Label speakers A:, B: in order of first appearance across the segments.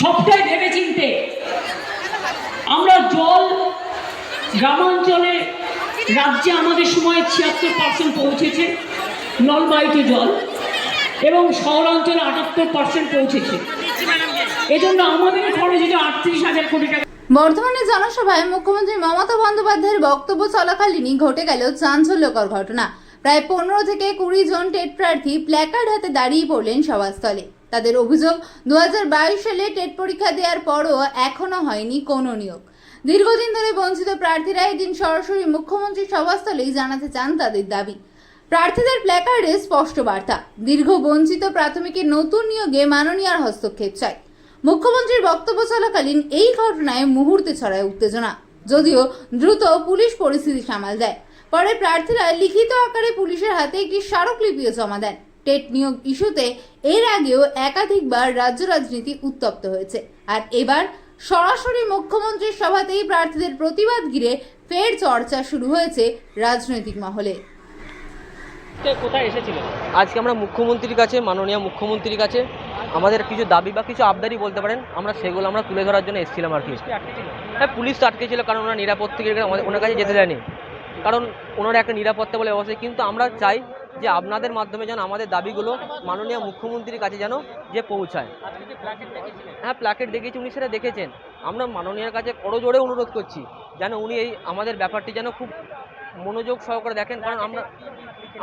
A: সবটাই ভেবে চিনতে আমরা জল গ্রামাঞ্চলে রাজ্যে আমাদের সময় ছিয়াত্তর পার্সেন্ট পৌঁছেছে, নলবাহিত জল, এবং শহরাঞ্চলে আটাত্তর পার্সেন্ট পৌঁছেছে। এজন্য আমাদের খরচ হচ্ছে আটত্রিশ হাজার কোটি টাকা।
B: বর্ধমানে জনসভায় মুখ্যমন্ত্রী মমতা বন্দ্যোপাধ্যায়ের বক্তব্য চলাকালীনই ঘটে গেল চাঞ্চল্যকর ঘটনা। প্রায় পনেরো থেকে কুড়ি জন টেট প্রার্থী প্ল্যাকার্ড হাতে দাঁড়িয়ে পড়লেন সভাস্থলে। তাদের অভিযোগ দু হাজার বাইশ সালে টেট পরীক্ষা দেওয়ার পরও এখনও হয়নি কোনো নিয়োগ। দীর্ঘদিন ধরে বঞ্চিত প্রার্থীরা এদিন সরাসরি মুখ্যমন্ত্রীর সভাস্থলেই জানাতে চান তাদের দাবি। প্রার্থীদের প্ল্যাকার্ডে স্পষ্ট বার্তা, দীর্ঘ বঞ্চিত প্রাথমিকের নতুন নিয়োগে মাননীয়ার হস্তক্ষেপ চাই। মুখ্যমন্ত্রীর বক্তব্য চলাকালীন এই ঘটনায় মুহূর্তে ছড়ায় উত্তেজনা, যদিও দ্রুত পুলিশ পরিস্থিতি সামাল দেয়। পরে প্রার্থীরা লিখিত আকারে পুলিশের হাতে একটি স্মারকলিপিও জমা দেন। টেট নিয়োগ ইস্যুতে এর আগেও একাধিকবার রাজ্য রাজনীতি উত্তপ্ত হয়েছে। আর এবার সরাসরি মুখ্যমন্ত্রীর সভাতেই প্রার্থীদের প্রতিবাদ ঘিরে ফের চর্চা শুরু হয়েছে রাজনৈতিক মহলে।
A: কোথায় এসেছিলেন?
C: আজকে আমরা মুখ্যমন্ত্রীর কাছে মাননীয় মুখ্যমন্ত্রীর কাছে আমাদের কিছু দাবি বা কিছু আবদারি বলতে পারেন আমরা সেগুলো আমরা তুলে ধরার জন্য এসেছিলাম আর কি। হ্যাঁ পুলিশ তো আটকে ছিল কারণ ওনার নিরাপত্তা আমাদের ওনার কাছে যেতে দেয়নি। কারণ ওনার একটা নিরাপত্তা বলে অবশ্যই কিন্তু আমরা চাই যে আপনাদের মাধ্যমে যেন আমাদের দাবিগুলো মাননীয় মুখ্যমন্ত্রীর কাছে যেন যে পৌঁছায়। হ্যাঁ প্ল্যাকেট দেখেছি উনি সেটা দেখেছেন। আমরা মাননীয়ের কাছে করজোড়ে অনুরোধ করছি যেন উনি এই আমাদের ব্যাপারটি যেন খুব মনোযোগ সহকারে দেখেন কারণ আমরা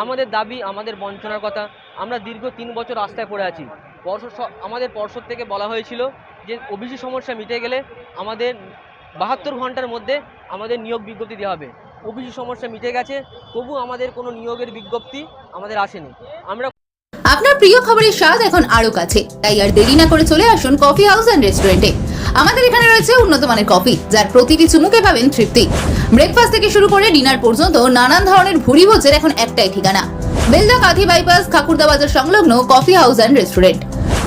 C: আমাদের দাবি আমাদের বঞ্চনার কথা আমরা দীর্ঘ তিন বছর রাস্তায় পড়ে আছি। পর্ষদ আমাদের পর্ষদ থেকে বলা হয়েছিল যে ওবিসি সমস্যা মিটে গেলে আমাদের বাহাত্তর ঘণ্টার মধ্যে আমাদের নিয়োগ বিজ্ঞপ্তি দেওয়া হবে। ওবিসি সমস্যা মিটে গেছে, তবু আমাদের কোনো নিয়োগের বিজ্ঞপ্তি আমাদের আসেনি। আমরা
B: আপনার প্রিয় খাবারের স্বাদ এখন আরও কাছে, তাই আর দেরি না করে চলে আসুন কফি হাউস অ্যান্ড রেস্টুরেন্টে। আমাদের এখানে রয়েছে উন্নত মানের কফি, যার প্রতিটি চুমুকে পাবেন তৃপ্তি। ব্রেকফাস্ট থেকে শুরু করে ডিনার পর্যন্ত নানান ধরনের ভুরি ভোজের এখন একটাই ঠিকানা। বেলদা কাঁথি বাইপাস, খাকুরদা বাজার সংলগ্ন coffee house and restaurant.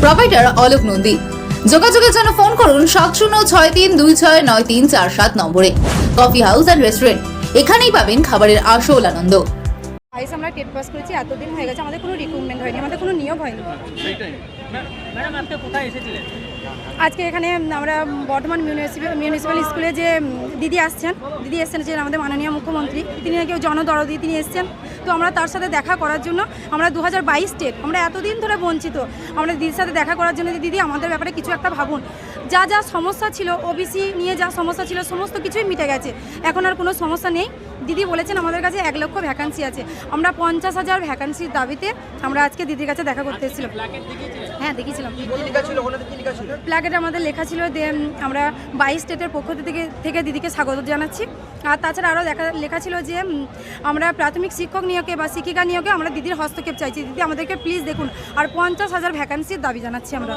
B: Proprietor Alok Nandi. যোগাযোগের জন্য ফোন করুন সাত শূন্য ছয় তিন দুই ছয় নয় তিন চার সাত নম্বরে। Coffee house and restaurant. এখানেই পাবেন খাবারের আসল আনন্দ।
D: আইস আমরা টেট পাস করেছি এতদিন হয়ে গেছে আমাদের কোনো রিক্রুটমেন্ট হয়নি আমাদের কোনো নিয়োগ হয়নি।
A: ম্যাডাম আপনি কোথায় এসেছিলেন?
D: আজকে এখানে আমরা বর্ধমান মিউনিসিপ্যাল মিউনিসিপ্যাল স্কুলে যে দিদি আসছেন দিদি এসছেন যে আমাদের মাননীয় মুখ্যমন্ত্রী তিনি নাকি জনদরদি তিনি এসছেন। তো আমরা তার সাথে দেখা করার জন্য আমরা দু হাজার বাইশ টেট আমরা এতদিন ধরে বঞ্চিত। আমরা দিদির সাথে দেখা করার জন্য দিদি আমাদের ব্যাপারে কিছু একটা ভাবুন। যা যা সমস্যা ছিল ওবিসি নিয়ে যা সমস্যা ছিল সমস্ত কিছুই মিটে গেছে। এখন আর কোনো সমস্যা নেই। দিদি বলেছেন আমাদের কাছে এক লক্ষ ভ্যাকান্সি আছে। আমরা পঞ্চাশ হাজার ভ্যাকান্সির দাবিতে আমরা আজকে দিদির কাছে দেখা করতে এসেছিলাম। হ্যাঁ দেখেছিলাম। প্ল্যাকেটে আমাদের লেখা ছিল যে আমরা বাইশ স্টেটের পক্ষ থেকে থেকে দিদিকে স্বাগত জানাচ্ছি। আর তাছাড়া আরও দেখা লেখা ছিল যে আমরা প্রাথমিক শিক্ষক নিয়োগে বা শিক্ষিকা নিয়োগে আমরা দিদির হস্তক্ষেপ চাইছি। দিদি আমাদেরকে প্লিজ দেখুন। আর পঞ্চাশ হাজার ভ্যাকান্সির দাবি জানাচ্ছি আমরা।